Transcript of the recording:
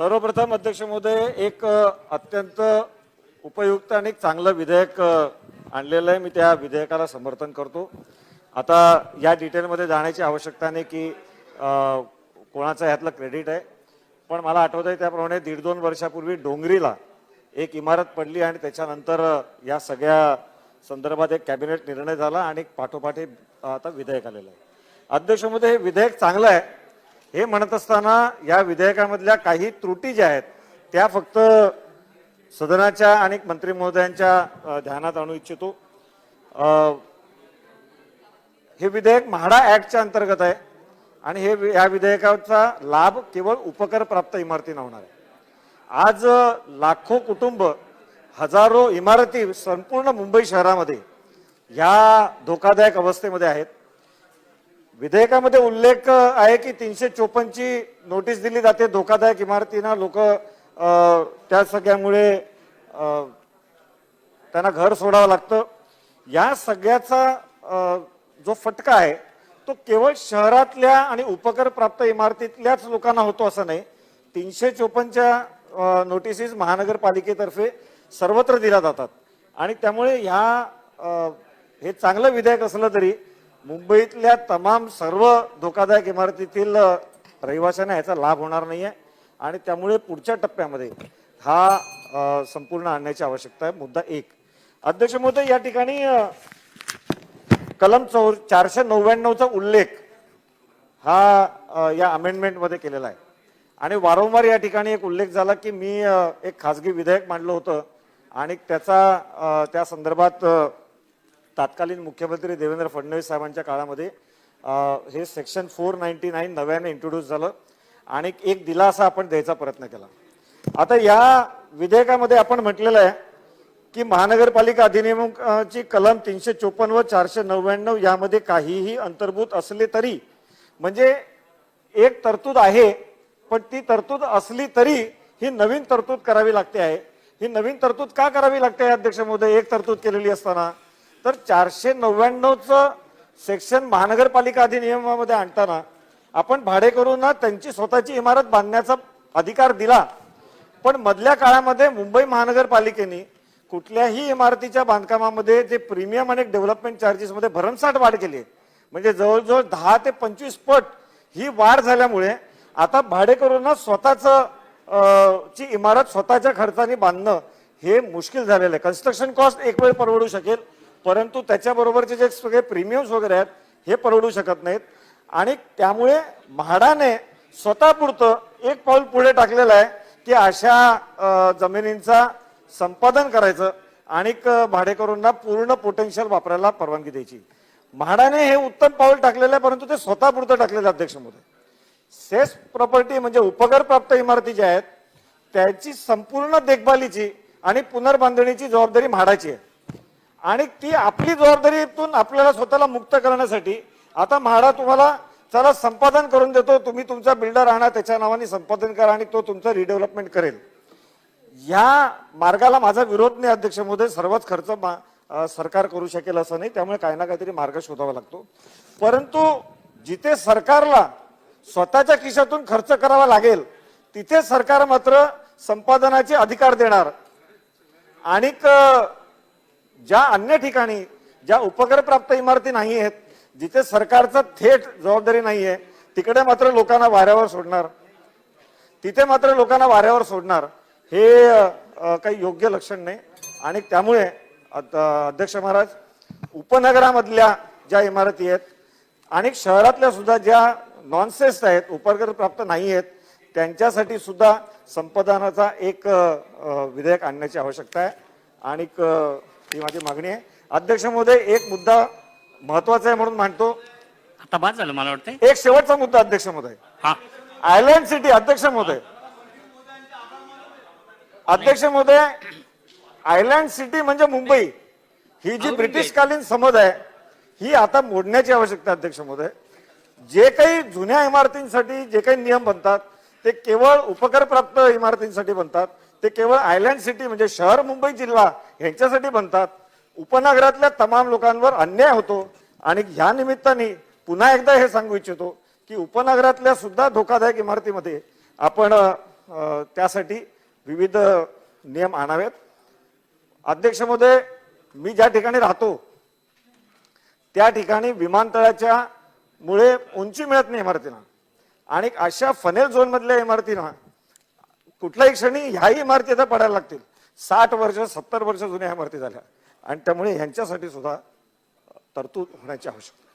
सर्वप्रथम अध्यक्ष महोदय एक अत्यंत उपयुक्त आणि चांगलं विधेयक आणलेलं आहे. मी त्या विधेयकाला समर्थन करतो. आता या डिटेलमध्ये जाण्याची आवश्यकता नाही की कोणाचं ह्यातलं क्रेडिट आहे. पण मला आठवत आहे त्याप्रमाणे दीड दोन वर्षापूर्वी डोंगरीला एक इमारत पडली आणि त्याच्यानंतर या सगळ्या संदर्भात एक कॅबिनेट निर्णय झाला आणि पाठोपाठी आता विधेयक आलेलं आहे. अध्यक्षमध्ये हे विधेयक चांगलं आहे. हे म्हणत असताना या विधेयकामधल्या काही त्रुटी ज्या आहेत त्या फक्त सदनाच्या आणि मंत्री महोदयांच्या ध्यानात आणू इच्छितो. हे विधेयक म्हाडा ऍक्टच्या अंतर्गत आहे आणि हे वि- या विधेयकाचा लाभ केवळ उपकर प्राप्त इमारतींना होणार आहे. आज लाखो कुटुंब हजारो इमारती संपूर्ण मुंबई शहरामध्ये या धोकादायक अवस्थेमध्ये आहेत. विधेयकामध्ये उल्लेख आहे की तीनशे चोपन्नची नोटीस दिली जाते. धोकादायक इमारतींना लोक त्या सगळ्यामुळे त्यांना घर सोडावं लागतं. या सगळ्याचा जो फटका आहे तो केवळ शहरातल्या आणि उपकर प्राप्त इमारतीतल्याच लोकांना होतो असं नाही. तीनशे चोपन्नच्या नोटिसीस महानगरपालिकेतर्फे सर्वत्र दिल्या जातात. आणि त्यामुळे ह्या हे चांगलं विधेयक असलं तरी मुंबईतल्या तमाम सर्व धोकादायक इमारतीतील रहिवाशांना याचा लाभ होणार नाही आहे आणि त्यामुळे पुढच्या टप्प्यामध्ये हा संपूर्ण आणण्याची आवश्यकता आहे. मुद्दा एक. अध्यक्ष महोदय या ठिकाणी कलम चौ चारशे नव्याण्णवचा उल्लेख हा या अमेंडमेंटमध्ये केलेला आहे. आणि वारंवार या ठिकाणी एक उल्लेख झाला की मी एक खासगी विधेयक मांडलं होतं. आणि त्याचा त्या संदर्भात तत्कालीन मुख्यमंत्री देवेंद्र फडणवीस साहेबांच्या काळामध्ये हे सेक्शन फोर नाईन्टी नाईन नव्याने इंट्रोड्यूस झालं आणि एक दिलासा आपण द्यायचा प्रयत्न केला. आता या विधेयकामध्ये आपण म्हटलेलं आहे की महानगरपालिका अधिनियमाची कलम तीनशे चोपन्न व चारशे नव्याण्णव यामध्ये काहीही अंतर्भूत असले तरी म्हणजे एक तरतूद आहे पण ती तरतूद असली तरी ही नवीन तरतूद करावी लागते आहे. ही नवीन तरतूद का करावी लागते आहे, अध्यक्ष महोदय? एक तरतूद केलेली असताना. तर चारशे नव्याण्णवचं सेक्शन महानगरपालिका अधिनियमामध्ये आणताना आपण भाडेकरूंना त्यांची स्वतःची इमारत बांधण्याचा अधिकार दिला पण मधल्या काळामध्ये मुंबई महानगरपालिकेने कुठल्याही इमारतीच्या बांधकामामध्ये जे प्रीमियम आणि डेव्हलपमेंट चार्जेसमध्ये भरमसाठ वाढ केली आहे. म्हणजे जवळजवळ दहा ते पंचवीस पट ही वाढ झाल्यामुळे आता भाडेकरूंना स्वतःचं ची इमारत स्वतःच्या खर्चाने बांधणं हे मुश्किल झालेलं आहे कन्स्ट्रक्शन कॉस्ट एक वेळ परवडू शकेल परंतु त्याच्याबरोबरचे जे सगळे प्रीमियम्स वगैरे आहेत हे परवडू शकत नाहीत. आणि त्यामुळे म्हाडाने स्वतःपुरतं एक पाऊल पुढे टाकलेलं आहे की अशा जमिनींचा संपादन करायचं आणि भाडेकरूंना पूर्ण पोटेन्शियल वापरायला परवानगी द्यायची. म्हाडाने हे उत्तम पाऊल टाकलेलं आहे परंतु ते स्वतःपुरतं टाकलेलं आहे, अध्यक्ष महोदय सेस प्रॉपर्टी म्हणजे उपकर प्राप्त इमारती ज्या आहेत त्याची संपूर्ण देखभालीची आणि पुनर्बांधणीची जबाबदारी म्हाडाची आहे. आणि ती आपली जबाबदारीतून आपल्याला स्वतःला मुक्त करण्यासाठी आता म्हाडा तुम्हाला चला संपादन करून देतो. तुम्ही तुमचा बिल्डर आणा त्याच्या नावाने संपादन करा आणि तो तुमचं रिडेव्हलपमेंट करेल. या मार्गाला माझा विरोध नाही अध्यक्ष महोदय. सर्वच खर्च मा- सरकार करू शकेल असं नाही. त्यामुळे काही ना काहीतरी मार्ग शोधावा लागतो. परंतु जिथे सरकारला स्वतःच्या खिशातून खर्च करावा लागेल तिथे सरकार मात्र संपादनाचे अधिकार देणार. आणि ज्या अन्य ठिकाणी ज्या उपकरप्राप्त इमारती नाही आहेत जिथे सरकारचा थेट जबाबदारी नाही आहे तिकडे मात्र लोकांना वाऱ्यावर सोडणार. तिथे मात्र लोकांना वाऱ्यावर सोडणार हे काही योग्य लक्षण नाही. आणि त्यामुळे अध्यक्ष महाराज उपनगरामधल्या ज्या इमारती आहेत आणि शहरातल्या सुद्धा ज्या नॉनसेस्ट आहेत उपकर प्राप्त नाही आहेत त्यांच्यासाठी सुद्धा संपादनाचा एक विधेयक आणण्याची आवश्यकता आहे. आणि ही माझी मागणी आहे. अध्यक्ष महोदय एक मुद्दा महत्त्वाचा आहे म्हणून मांडतो. आता बाद झालं मला वाटतंय. एक शेवटचा मुद्दा अध्यक्ष महोदय. हा. आयलँड सिटी अध्यक्ष महोदय. अध्यक्ष महोदय आयलँड सिटी म्हणजे मुंबई. ही जी ब्रिटिशकालीन समज आहे ही आता मोडण्याची आवश्यकता अध्यक्ष महोदय. जे काही जुन्या इमारतींसाठी जे काही नियम बनतात ते केवळ उपकर प्राप्त इमारतींसाठी बनतात. ते केवळ आयलँड सिटी म्हणजे शहर मुंबई जिल्हा यांच्यासाठी बनतात. उपनगरातल्या तमाम लोकांवर अन्याय होतो. आणि ह्या निमित्ताने पुन्हा एकदा हे सांगू इच्छितो की उपनगरातल्या सुद्धा धोकादायक इमारतीमध्ये आपण त्यासाठी विविध नियम आणावेत. अध्यक्ष महोदय मी ज्या ठिकाणी राहतो त्या ठिकाणी विमानतळाच्या मुळे उंची मिळत नाही इमारतींना. आणि अशा फनेल झोनमधल्या इमारतींना कुठल्याही क्षणी ह्याही इमारतीचा पडायला लागतील. साठ वर्ष सत्तर वर्ष जुन्या इमारती झाल्या. आणि त्यामुळे ह्यांच्यासाठी सुद्धा तरतूद होण्याची आवश्यकता